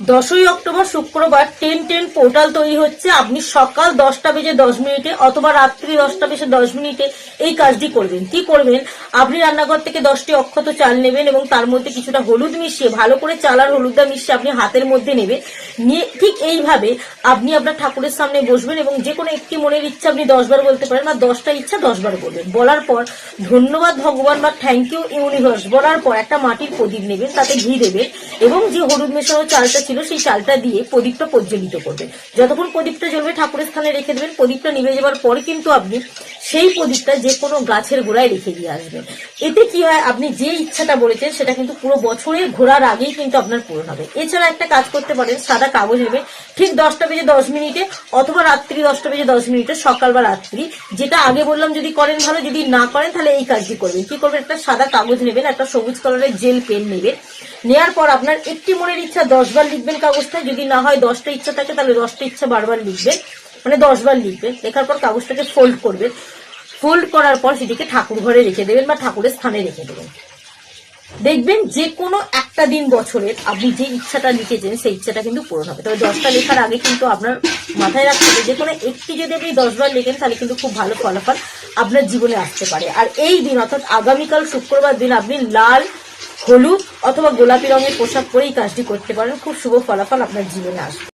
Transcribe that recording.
দশই অক্টোবর শুক্রবার ten ten portal তৈরি হচ্ছে। আপনি সকাল দশটা বেজে দশ মিনিটে অথবা রাত্রি দশটা বেজে দশ মিনিটে এই কাজটি করবেন। কি করবেন? আপনি রান্নাঘর থেকে দশটি অক্ষত চাল নেবেন এবং তার মধ্যে কিছুটা হলুদ মিশিয়ে, ভালো করে চাল আর হলুদটা মিশিয়ে আপনি হাতের মধ্যে নেবেন। নিয়ে ঠিক এইভাবে আপনি আপনার ঠাকুরের সামনে বসবেন এবং যে কোনো একটি মনের ইচ্ছা আপনি দশবার বলতে পারেন বা দশটা ইচ্ছা দশবার বলবেন। বলার পর ধন্যবাদ ভগবান বা থ্যাংক ইউ ইউনিভার্স বলার পর একটা মাটির প্রদীপ নেবেন, তাতে ঘি দেবেন এবং যে হলুদ মেশানো চালটা ছিল সেই চালটা দিয়ে প্রদীপটা প্রজ্বলিত করবেন যতক্ষণ প্রদীপটা জ্বলবে, ঠাকুরের স্থানে রেখে দেবেন, প্রদীপটা নিভে যাওয়ার পর কিন্তু আপনি সেই প্রদীপটা যে কোনো গাছের গোড়ায় রেখে দিয়ে আসবেন এতে কি হয়, আপনি যে ইচ্ছাটা বলেছেন, সেটা কিন্তু পুরো বছরে ঘোরার আগেই কিন্তু আপনার পূরণ হবে। এছাড়া একটা কাজ করতে পারেন, সাদা কাগজ নেবেন, ঠিক দশটা বেজে দশ মিনিটে অথবা রাত্রি দশটা বেজে দশ মিনিটে, সকাল বা রাত্রি, যেটা আগে বললাম যদি করেন ভালো, যদি না করেন তাহলে এই কাজটি করবেন। কি করবেন? একটা সাদা কাগজ নেবেন, একটা সবুজ কালারের জেল পেন নেবেন। নেওয়ার পর আপনার একটি মনের ইচ্ছা দশ বার লিখবেন কাগজটায়, যদি না হয় দশটা ইচ্ছা থাকে তাহলে দশটা ইচ্ছা বারবার লিখবেন। মানে দশ বার লিখবেন, লেখার পর কাগজটাকে ফোল্ড করবেন। ফোল্ড করার পর সেটিকে ঠাকুর ঘরে রেখে দেবেন বা ঠাকুরের স্থানে রেখে দেবেন। দেখবেন যে কোনো একটা দিন বছরের আপনি যে ইচ্ছাটা লিখেছেন, সেই ইচ্ছাটা কিন্তু পূরণ হবে। তবে দশটা লেখার আগে কিন্তু আপনার মাথায় রাখতে হবে যে কোনো একটি যদি আপনি দশবার লেখেন, তাহলে কিন্তু খুব ভালো ফলাফল আপনার জীবনে আসতে পারে। আর এই দিন অর্থাৎ আগামীকাল শুক্রবার দিন আপনি লাল, হলুদ অথবা গোলাপি রঙের পোশাক পরেই কাজটি করতে পারেন। খুব শুভ ফলাফল আপনার জীবনে আসবে।